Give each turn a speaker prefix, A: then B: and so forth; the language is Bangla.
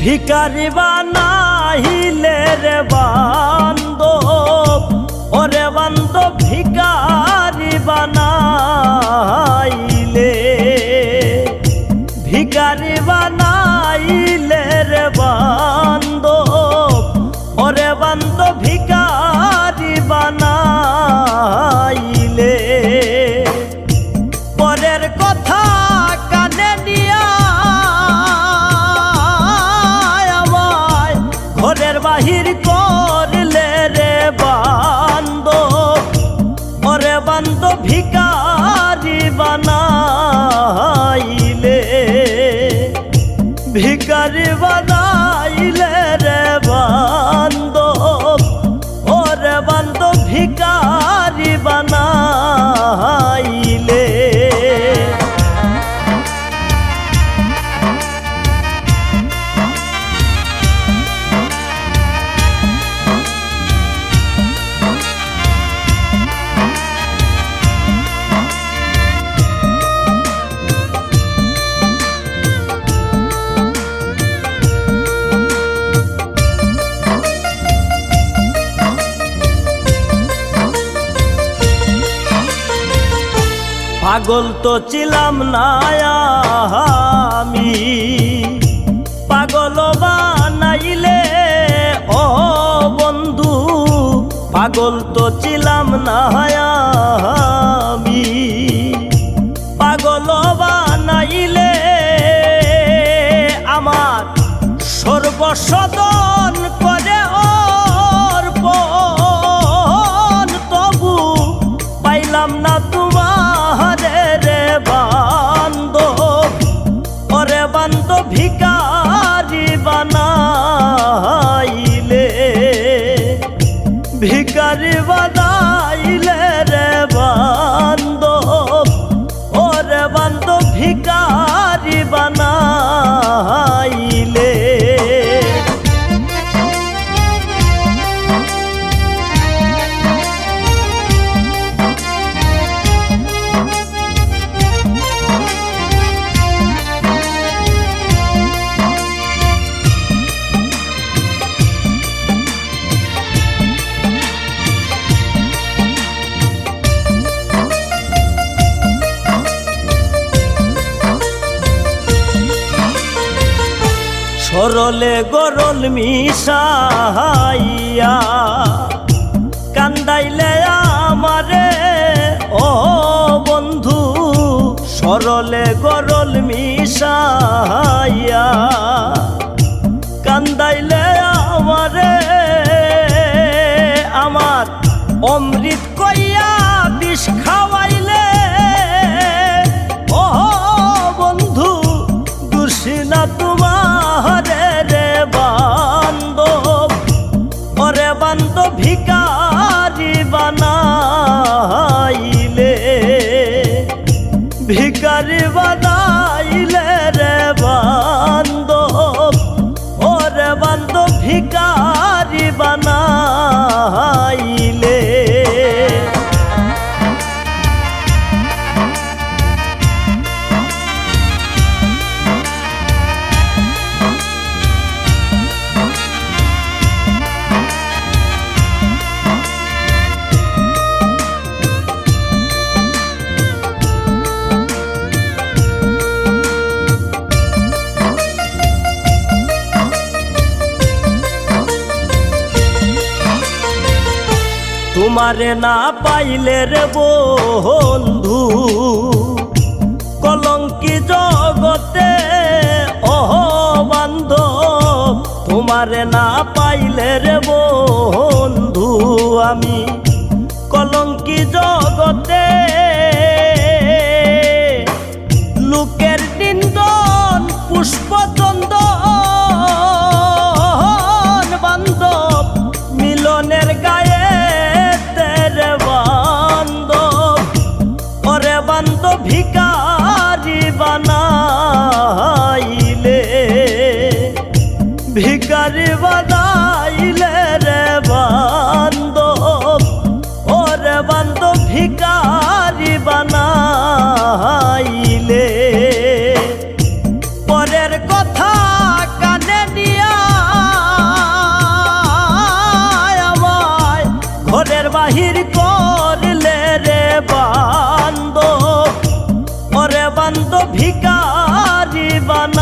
A: ভিকারি বানাইলে বাহির করলে রে বান্দ ওরে বান্দ ভিকারি বানাইলে পাগল তো ছিলাম না আমি। পাগল বানাইলে, ও বন্ধু, পাগল তো ছিলাম না আমি। পাগল বানাইলে আমার সর্বসদন ওরে সরলে গরল মিশাইয়া কান্দাইলে আমারে, ও বন্ধু, সরলে গরল মিশাইয়া কান্দাইলে আমারে, আমার অমৃত কইয়া বিষ খাওয়াইলে তোমারে না পাইলে রে বন্ধু, কলঙ্কি জগতে অহ বান্ধ তোমারে না পাইলে রে বন্ধু, আমি কলঙ্কি জগতে বান ভিকারি বানা